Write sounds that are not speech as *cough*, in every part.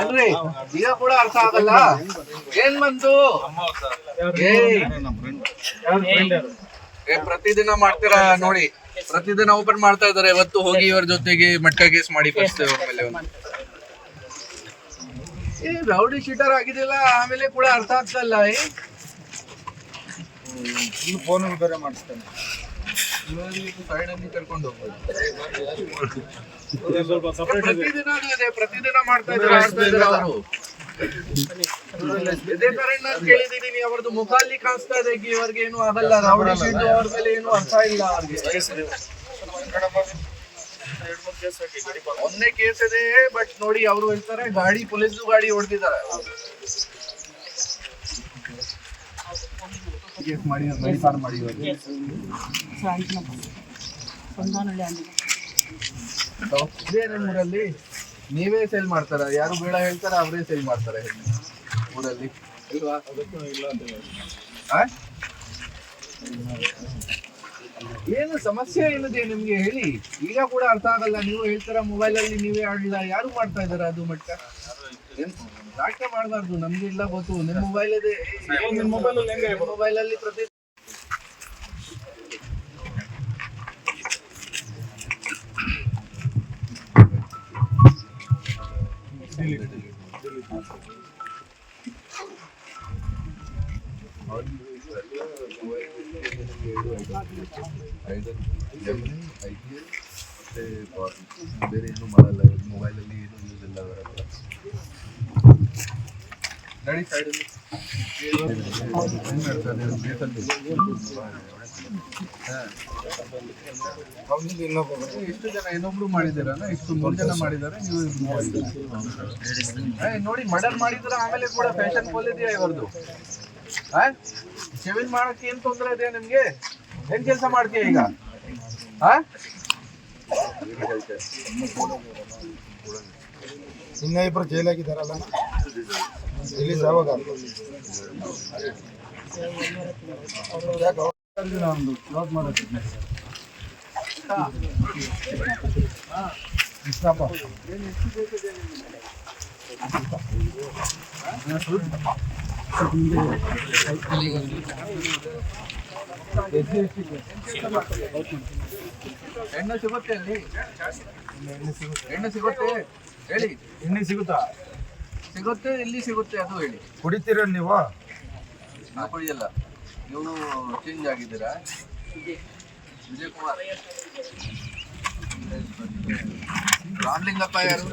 ಏನ್ರಿ? ಈಗ ಕೂಡ ಅರ್ಥ ಆಗಲ್ಲ? ಏನ್ ಬಂತು? ಪ್ರತಿದಿನ ಮಾಡ್ತೀರಾ ನೋಡಿ. ಪ್ರತಿದಿನ ಓಪನ್ ಮಾಡ್ತಾ ಇದಾರೆ ಇವತ್ತು ಹೋಗಿ ಇವ್ರ ಜೊತೆಗೆ ಮಟ್ಕ ಕೇಸ್ ಮಾಡಿ ಫಸ್ಟ್ ಆಮೇಲೆ ಏ ರೌಡಿ ಶೀಟರ್ ಆಗಿದಿಲ್ಲ ಆಮೇಲೆ ಕೂಡ ಅರ್ಥ ಆಗ್ತಲ್ಲ ಏನ್ ಫೋನ್ ಬೇರೆ ಮಾಡಿಸ್ತೇನೆ. ಅಲ್ಲಿ ಕರ್ಕೊಂಡು ಹೋಗ್ಬೋದು. ಪ್ರತಿದಿನ ಮಾಡ್ತಾ ಇದ್ದಾರೆ ಇದೇ ನಾನು ಕೇಳಿದೀನಿ ಅವ್ರದ್ದು ಮುಖ ಅಲ್ಲಿ ಕಾಣಿಸ್ತಾ ಇದೆ ಇವರಿಗೆ ಏನು ಆಗಲ್ಲ ಶೀಟು ಅವ್ರ ಮೇಲೆ ಏನು ಅರ್ಥ ಇಲ್ಲ ಅವ್ರಿಗೆ. ಒಂದೇ ಕೇಸ್ ಇದೆ ಬಟ್ ನೋಡಿ ಅವರು ಹೇಳ್ತಾರೆ ಗಾಡಿ ಪೊಲೀಸ್ ಗಾಡಿ ಹೊಡೆದಿದ್ದಾರೆ. ಕೇಸ್ ಮಾಡಿ ಮಾಡಿ ಇದೇ ಊರಲ್ಲಿ ನೀವೇ ಸೇಲ್ ಮಾಡ್ತಾರ? ಯಾರು ಬೇಡ ಹೇಳ್ತಾರ ಅವರೇ ಸೇಲ್ ಮಾಡ್ತಾರೆ. ಊರಲ್ಲಿ. ಇಲ್ವಾ? ಏನು ಸಮಸ್ಯೆ ಏನಿದೆ ನಿಮ್ಗೆ ಹೇಳಿ. ಈಗ ಕೂಡ ಅರ್ಥ ಆಗಲ್ಲ. ನೀವು ಹೇಳ್ತಾರ ಮೊಬೈಲ್ ಅಲ್ಲಿ ನೀವೇ ಆಡಲಿಲ್ಲ ಯಾರು ಮಾಡ್ತಾ ಇದಾರ ಅದು ಮಟ್ಟ? ಏನ್? ನಾಟಕ ಮಾಡಬಾರ್ದು ನಮ್ಗೆ ಇಲ್ಲ ಗೊತ್ತು. ನಿಮ್ ಮೊಬೈಲ್ ಇದೆ ಮೊಬೈಲ್ ಅಲ್ಲಿ ಪ್ರತಿ ಐದು ಜಮಿನಿ ಐ ಪಿ ಎಲ್ ಮತ್ತೆ ಬಾಲ್ ಬೇರೆ ಏನು ಮಾಡಲ್ಲ ಮೊಬೈಲಲ್ಲಿ ಏನು ಯೂಸ್ ಇಲ್ಲ ಅವರೆಲ್ಲ ಎಷ್ಟು ಜನ ಇನ್ನೊಬ್ರು ಮಾಡಿದ್ದೀರಲ್ಲ ಇಷ್ಟು ಮೂರು ಜನ ಮಾಡಿದ್ದಾರೆ ನೀವು ನೋಡಿ ಮರ್ಡರ್ ಮಾಡಿದ್ರ ಆಮೇಲೆ ಕೂಡ ಫ್ಯಾಷನ್ ಇದೆಯಾ ಇವ್ರದ್ದು ಆ ಶೇವಿಂಗ್ ಮಾಡಕ್ಕೆ ಏನ್ ತೊಂದರೆ ಇದೆಯಾ ನಿಮ್ಗೆ ಏನ್ ಕೆಲಸ ಮಾಡ್ತೀಯ ಈಗ ಆ ಇನ್ನ ಇಬ್ಬರು ಜೈಲಾಗಿದ್ದಾರಲ್ಲ ರಿಲೀಸ್ ಯಾವಾಗ? ಒಂದು ಕ್ಲೋಸ್ ಮಾಡೋದು ಇಷ್ಟಪ್ಪ. ಎಣ್ಣೆ ಸಿಗುತ್ತೆ ಅಲ್ಲಿ. ಎಣ್ಣೆ ಸಿಗುತ್ತೆ ಹೇಳಿ. ಎಣ್ಣೆ ಸಿಗುತ್ತಾ? ಸಿಗುತ್ತೆ? ಇಲ್ಲಿ ಸಿಗುತ್ತೆ ಅದು ಹೇಳಿ. ಕುಡಿತೀರ ನೀವು? ನಾ ಕುಡಿಯಲ್ಲ. ನೀವು ಚೇಂಜ್ ಆಗಿದ್ದೀರಾ? ವಿಜಯ್ ಕುಮಾರ್ ರಾಮಲಿಂಗಪ್ಪ ಯಾರು?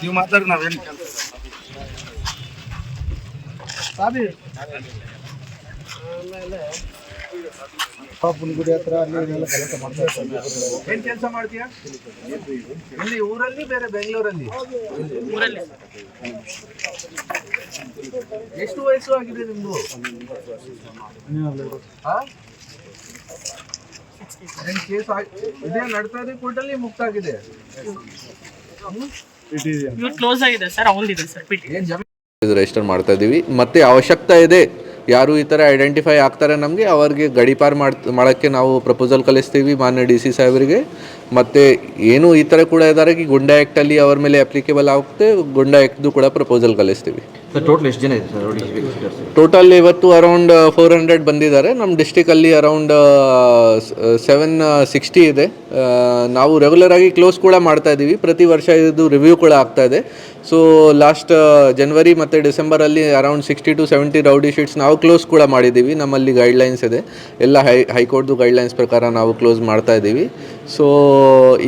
ನೀವು ಮಾತಾಡಿ ನಾವೇನು ಕೆಲಸ ಗುಡಿ ಹತ್ರ ಅಲ್ಲಿ ಕೆಲಸ ಮಾಡ್ತಾ ಇರ್ತಾರೆ ಏನ್ ಕೆಲಸ ಮಾಡ್ತೀಯಾ? ಇಲ್ಲಿ ಊರಲ್ಲಿ ಬೇರೆ ಬೆಂಗಳೂರಲ್ಲಿ? ಎಷ್ಟು ವಯಸ್ಸು ಆಗಿದೆ ನಿಮ್ದು? ಕೇಸ್ ಇದೇ ನಡ್ತಾ ಇದೆ ಕೋರ್ಟಲ್ಲಿ ಮುಕ್ತ ಆಗಿದೆ. ಕ್ಲೋಸ್ ಆಗಿದೆ. ಸರ್ ಅವನಿದೆ ಸರ್ ರಿಜಿಸ್ಟರ್ ಮಾಡ್ತಾ ಇದ್ದೀವಿ ಮತ್ತೆ ಅವಶ್ಯಕತೆ ಇದೆ ಯಾರು ಈ ಥರ ಐಡೆಂಟಿಫೈ ಆಗ್ತಾರೆ ನಮಗೆ, ಅವ್ರಿಗೆ ಗಡೀಪಾರ್ ಮಾಡಿ ಮಾಡೋಕ್ಕೆ ನಾವು ಪ್ರಪೋಸಲ್ ಕಳಿಸ್ತೀವಿ ಮಾನ್ಯ ಡಿ ಸಿ ಸಾಹೇಬರಿಗೆ. ಮತ್ತು ಏನು ಈ ಥರ ಕೂಡ ಇದ್ದಾರೆ ಗುಂಡಾ ಆ್ಯಕ್ಟಲ್ಲಿ ಅವ್ರ ಮೇಲೆ ಅಪ್ಲಿಕೇಬಲ್ ಆಗುತ್ತೆ ಗುಂಡಾ ಆ್ಯಕ್ಟ್ದು ಕೂಡ ಪ್ರಪೋಸಲ್ ಕಳಿಸ್ತೀವಿ. ಟೋಟಲ್ ಎಷ್ಟು ಜನ ಟೋಟಲ್ ಇವತ್ತು ಅರೌಂಡ್ ಫೋರ್ ಹಂಡ್ರೆಡ್ ಬಂದಿದ್ದಾರೆ. ನಮ್ಮ ಡಿಸ್ಟಿಕಲ್ಲಿ ಅರೌಂಡ್ ಸೆವೆನ್ ಸಿಕ್ಸ್ಟಿ ಇದೆ. ನಾವು ರೆಗ್ಯುಲರ್ ಆಗಿ ಕ್ಲೋಸ್ ಕೂಡ ಮಾಡ್ತಾ ಇದ್ದೀವಿ ಪ್ರತಿ ವರ್ಷ ಇದು ರಿವ್ಯೂ ಕೂಡ ಆಗ್ತಾ ಇದೆ. ಸೊ ಲಾಸ್ಟ್ ಜನವರಿ ಮತ್ತು ಡಿಸೆಂಬರಲ್ಲಿ around sixty two seventy rowdy sheets ನಾವು ಕ್ಲೋಸ್ ಕೂಡ ಮಾಡಿದ್ದೀವಿ. ನಮ್ಮಲ್ಲಿ ಗೈಡ್ಲೈನ್ಸ್ ಇದೆ. ಎಲ್ಲ ಹೈ ಹೈಕೋರ್ಟ್ದು ಗೈಡ್ಲೈನ್ಸ್ ಪ್ರಕಾರ ನಾವು ಕ್ಲೋಸ್ ಮಾಡ್ತಾ ಇದ್ದೀವಿ ಸೊ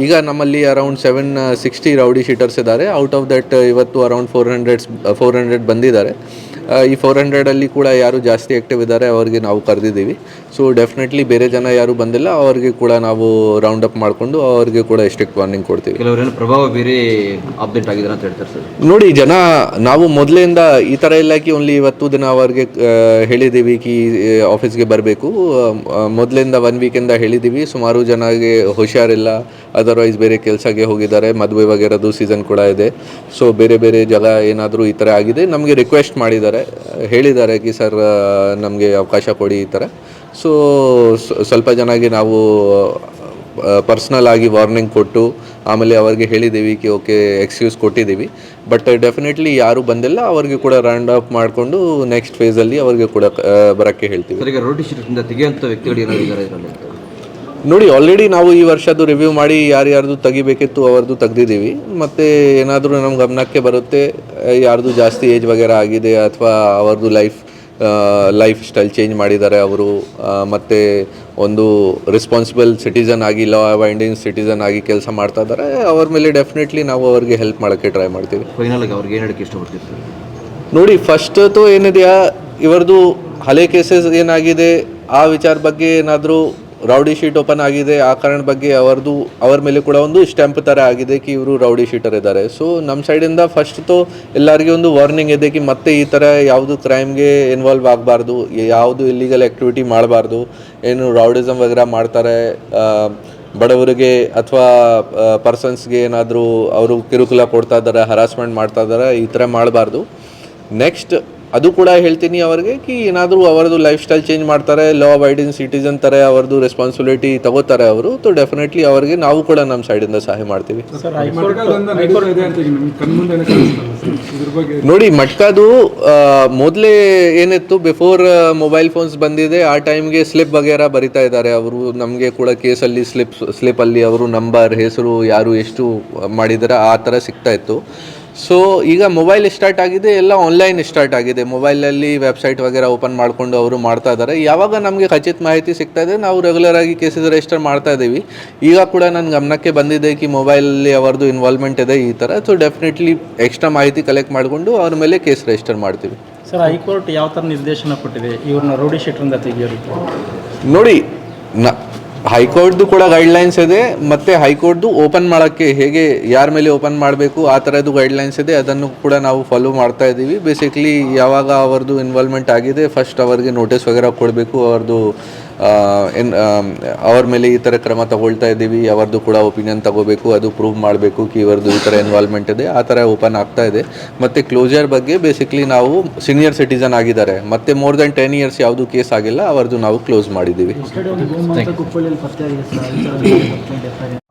ಈಗ ನಮ್ಮಲ್ಲಿ around seven sixty rowdy sheeters ಇದ್ದಾರೆ. ಔಟ್ ಆಫ್ ದಟ್ ಇವತ್ತು around four hundreds four hundred ಬಂದಿದ್ದಾರೆ. ಈ ಫೋರ್ ಹಂಡ್ರೆಡಲ್ಲಿ ಕೂಡ ಯಾರು ಜಾಸ್ತಿ ಆ್ಯಕ್ಟಿವ್ ಇದ್ದಾರೆ ಅವ್ರಿಗೆ ನಾವು ಕರೆದಿದ್ದೀವಿ. ಸೊ ಡೆಫಿನೆಟ್ಲಿ ಬೇರೆ ಜನ ಯಾರು ಬಂದಿಲ್ಲ ಅವ್ರಿಗೆ ಕೂಡ ನಾವು ರೌಂಡ್ ಅಪ್ ಮಾಡಿಕೊಂಡು ಅವ್ರಿಗೆ ಕೂಡ ಸ್ಟ್ರಿಕ್ಟ್ ವಾರ್ನಿಂಗ್ ಕೊಡ್ತೀವಿ. ಕೆಲವರೇನು ಪ್ರಭಾವ ಬೀರಿ ಅಪ್ಡೇಟ್ ಆಗಿದ್ದಾರೆ ಅಂತ ಹೇಳ್ತಾರೆ ಸರ್. ನೋಡಿ ಜನ ನಾವು ಮೊದಲಿಂದ ಈ ಥರ ಇಲ್ಲ ಕಿ ಓನ್ಲಿ ಇವತ್ತು ದಿನ ಅವ್ರಿಗೆ ಹೇಳಿದ್ದೀವಿ ಕಿ ಆಫೀಸ್ಗೆ ಬರಬೇಕು. ಮೊದಲಿಂದ ಒನ್ ವೀಕಿಂದ ಹೇಳಿದ್ದೀವಿ ಸುಮಾರು ಜನಗೆ ಹುಷಾರಿಲ್ಲ. ಅದರ್ವೈಸ್ ಬೇರೆ ಕೆಲಸಕ್ಕೆ ಹೋಗಿದ್ದಾರೆ. ಮದುವೆ ವಗೇರದು ಸೀಸನ್ ಕೂಡ ಇದೆ. ಸೊ ಬೇರೆ ಬೇರೆ ಜಾಗ ಏನಾದರೂ ಈ ಥರ ಆಗಿದೆ. ನಮಗೆ ರಿಕ್ವೆಸ್ಟ್ ಮಾಡಿದ್ದಾರೆ. ಹೇಳಿದ್ದಾರೆ ಕಿ ಸರ್ ನಮಗೆ ಅವಕಾಶ ಕೊಡಿ ಈ ಥರ. ಸೊ, ಸ್ವಲ್ಪ ಜನಗೆ ನಾವು ಪರ್ಸ್ನಲ್ ಆಗಿ ವಾರ್ನಿಂಗ್ ಕೊಟ್ಟು, ಆಮೇಲೆ ಅವ್ರಿಗೆ ಹೇಳಿದ್ದೀವಿ ಕಿ, ಓಕೆ ಎಕ್ಸ್ಕ್ಯೂಸ್ ಕೊಟ್ಟಿದ್ದೀವಿ. ಬಟ್ ಡೆಫಿನೆಟ್ಲಿ ಯಾರು ಬಂದಿಲ್ಲ, ಅವ್ರಿಗೆ ಕೂಡ ರೌಂಡ್ ಅಪ್ ಮಾಡಿಕೊಂಡು ನೆಕ್ಸ್ಟ್ ಫೇಸಲ್ಲಿ ಅವ್ರಿಗೆ ಕೂಡ ಬರೋಕ್ಕೆ ಹೇಳ್ತೀವಿ. ನೋಡಿ ಆಲ್ರೆಡಿ ನಾವು ಈ ವರ್ಷದ್ದು ರಿವ್ಯೂ ಮಾಡಿ ಯಾರ್ಯಾರ್ದು ತೆಗಿಬೇಕಿತ್ತು ಅವ್ರದ್ದು ತೆಗ್ದಿದ್ದೀವಿ. ಮತ್ತು ಏನಾದರೂ ನಮ್ಮ ಗಮನಕ್ಕೆ ಬರುತ್ತೆ ಯಾರ್ದು ಜಾಸ್ತಿ ಏಜ್ ವಗೇರ ಆಗಿದೆ ಅಥವಾ ಅವ್ರದ್ದು ಲೈಫ್ ಲೈಫ್ ಸ್ಟೈಲ್ ಚೇಂಜ್ ಮಾಡಿದ್ದಾರೆ ಅವರು ಮತ್ತು ಒಂದು ರೆಸ್ಪಾನ್ಸಿಬಲ್ ಸಿಟಿಸನ್ ಆಗಿ ಲಾ ಬೈಂಡಿಂಗ್ ಸಿಟಿಸನ್ ಆಗಿ ಕೆಲಸ ಮಾಡ್ತಾ ಇದ್ದಾರೆ ಅವ್ರ ಮೇಲೆ ಡೆಫಿನೆಟ್ಲಿ ನಾವು ಅವ್ರಿಗೆ ಹೆಲ್ಪ್ ಮಾಡೋಕ್ಕೆ ಟ್ರೈ ಮಾಡ್ತೀವಿ. ಫೈನಲ್ ಅವ್ರಿಗೆ ಏನು ಹೇಳಕ್ಕೆ ಇಷ್ಟಪಡ್ತೀವಿ ನೋಡಿ ಫಸ್ಟ್ ತೋ ಏನಿದೆಯಾ ಇವರದು ಹಳೆ ಕೇಸಸ್ ಏನಾಗಿದೆ ಆ ವಿಚಾರ ಬಗ್ಗೆ ಏನಾದರೂ ರೌಡಿ ಶೀಟ್ ಓಪನ್ ಆಗಿದೆ. ಆ ಕಾರಣ ಬಗ್ಗೆ ಅವರದು, ಅವ್ರ ಮೇಲೆ ಕೂಡ ಒಂದು ಸ್ಟ್ಯಾಂಪ್ ಥರ ಆಗಿದೆ ಕಿ ಇವರು ರೌಡಿ ಶೀಟರ್ ಇದ್ದಾರೆ. ಸೊ ನಮ್ಮ ಸೈಡಿಂದ ಫಸ್ಟ್ ತೋ ಎಲ್ಲರಿಗೆ ಒಂದು ವಾರ್ನಿಂಗ್ ಇದೆ ಕಿ ಮತ್ತೆ ಈ ಥರ ಯಾವುದು ಕ್ರೈಮ್ಗೆ ಇನ್ವಾಲ್ವ್ ಆಗಬಾರ್ದು, ಯಾವುದು ಇಲ್ಲಿಗಲ್ ಆ್ಯಕ್ಟಿವಿಟಿ ಮಾಡಬಾರ್ದು, ಏನು ರೌಡಿಸಮ್ ವಗೇರ ಮಾಡ್ತಾರೆ ಬಡವರಿಗೆ ಅಥವಾ ಪರ್ಸನ್ಸ್ಗೆ ಏನಾದರೂ ಅವರು ಕಿರುಕುಳ ಕೊಡ್ತಾ ಇದ್ದಾರೆ ಹರಾಸ್ಮೆಂಟ್ ಮಾಡ್ತಾ ಇದ್ದಾರೆ, ಈ ಥರ ಮಾಡಬಾರ್ದು. ನೆಕ್ಸ್ಟ್ ಅದು ಕೂಡ ಹೇಳ್ತೀನಿ ಅವರಿಗೆ ಕಿ ಏನಾದರೂ ಅವರದು ಲೈಫ್ ಸ್ಟೈಲ್ ಚೇಂಜ್ ಮಾಡ್ತಾರೆ ಲಾ ಅಬೈಡಿಂಗ್ ಸಿಟಿಸನ್ ಥರ ಅವ್ರದ್ದು ರೆಸ್ಪಾನ್ಸಿಬಿಲಿಟಿ ತಗೋತಾರೆ ಅವರು ಸೊ ಡೆಫಿನೆಟ್ಲಿ ಅವರಿಗೆ ನಾವು ಕೂಡ ನಮ್ಮ ಸೈಡಿಂದ ಸಹಾಯ ಮಾಡ್ತೀವಿ. ನೋಡಿ ಮಟ್ಕಾದು ಮೊದಲೇ ಏನಿತ್ತು ಬಿಫೋರ್ ಮೊಬೈಲ್ ಫೋನ್ಸ್ ಬಂದಿದೆ ಆ ಟೈಮ್ಗೆ ಸ್ಲಿಪ್ ವಗೇರ ಬರಿತಾ ಇದ್ದಾರೆ ಅವರು. ನಮಗೆ ಕೂಡ ಕೇಸಲ್ಲಿ ಸ್ಲಿಪ್ ಸ್ಲಿಪ್ಪಲ್ಲಿ ಅವರು ನಂಬರ್ ಹೆಸರು ಯಾರು ಎಷ್ಟು ಮಾಡಿದ್ದಾರೆ ಆ ಥರ ಸಿಗ್ತಾ ಇತ್ತು. ಸೊ ಈಗ ಮೊಬೈಲ್ ಸ್ಟಾರ್ಟ್ ಆಗಿದೆ ಎಲ್ಲ ಆನ್ಲೈನ್ ಸ್ಟಾರ್ಟ್ ಆಗಿದೆ. ಮೊಬೈಲಲ್ಲಿ ವೆಬ್ಸೈಟ್ ವಗೇರಾ ಓಪನ್ ಮಾಡಿಕೊಂಡು ಅವರು ಮಾಡ್ತಾ ಇದ್ದಾರೆ ಯಾವಾಗ ನಮಗೆ ಖಚಿತ ಮಾಹಿತಿ ಸಿಗ್ತಾ ಇದೆ ನಾವು ರೆಗ್ಯುಲರ್ ಆಗಿ ಕೇಸಸ್ ರಿಜಿಸ್ಟರ್ ಮಾಡ್ತಾ ಇದ್ದೀವಿ. ಈಗ ಕೂಡ ನನ್ನ ಗಮನಕ್ಕೆ ಬಂದಿದೆ ಕಿ ಮೊಬೈಲಲ್ಲಿ ಅವರದು ಇನ್ವಾಲ್ವ್ಮೆಂಟ್ ಇದೆ ಈ ಥರ ಸೊ ಡೆಫಿನೆಟ್ಲಿ ಎಕ್ಸ್ಟ್ರಾ ಮಾಹಿತಿ ಕಲೆಕ್ಟ್ ಮಾಡಿಕೊಂಡು ಅವ್ರ ಮೇಲೆ ಕೇಸ್ ರಿಜಿಸ್ಟರ್ ಮಾಡ್ತೀವಿ. ಸರ್ ಹೈಕೋರ್ಟ್ ಯಾವ ಥರ ನಿರ್ದೇಶನ ಕೊಟ್ಟಿದೆ? ಇವ್ರನ್ನ ರೌಡಿ ಶೆಟ್ರಿಂದ ನೋಡಿ ನ ಹೈಕೋರ್ಟ್ದು ಕೂಡ ಗೈಡ್ಲೈನ್ಸ್ ಇದೆ, ಮತ್ತು ಹೈಕೋರ್ಟ್ದು ಓಪನ್ ಮಾಡೋಕ್ಕೆ ಹೇಗೆ, ಯಾರ ಮೇಲೆ ಓಪನ್ ಮಾಡಬೇಕು, ಆ ಥರದ್ದು ಗೈಡ್ಲೈನ್ಸ್ ಇದೆ, ಅದನ್ನು ಕೂಡ ನಾವು ಫಾಲೋ ಮಾಡ್ತಾ ಇದ್ದೀವಿ. ಬೇಸಿಕಲಿ ಯಾವಾಗ ಅವ್ರದ್ದು ಇನ್ವಾಲ್ವ್ಮೆಂಟ್ ಆಗಿದೆ ಫಸ್ಟ್ ಅವರಿಗೆ ನೋಟಿಸ್ ವಗೇರ ಕೊಡಬೇಕು, ಅವ್ರದ್ದು ಎನ್ ಅವ್ರ ಮೇಲೆ ಈ ಥರ ಕ್ರಮ ತಗೊಳ್ತಾ ಇದ್ದೀವಿ ಅವ್ರದ್ದು ಕೂಡ ಒಪಿನಿಯನ್ ತಗೋಬೇಕು ಅದು ಪ್ರೂವ್ ಮಾಡಬೇಕು ಕಿ ಇವರದ್ದು ಈ ಥರ ಇನ್ವಾಲ್ವ್ಮೆಂಟ್ ಇದೆ ಆ ಥರ ಓಪನ್ ಆಗ್ತಾ ಇದೆ. ಮತ್ತು ಕ್ಲೋಜರ್ ಬಗ್ಗೆ ಬೇಸಿಕ್ಲಿ ನಾವು ಸೀನಿಯರ್ ಸಿಟಿಸನ್ ಆಗಿದ್ದಾರೆ. ಮತ್ತೆ ಮೋರ್ ದೆನ್ ಟೆನ್ ಇಯರ್ಸ್ ಯಾವುದು ಕೇಸ್ ಆಗಿಲ್ಲ ಅವರದ್ದು ನಾವು ಕ್ಲೋಸ್ ಮಾಡಿದ್ದೀವಿ. *coughs*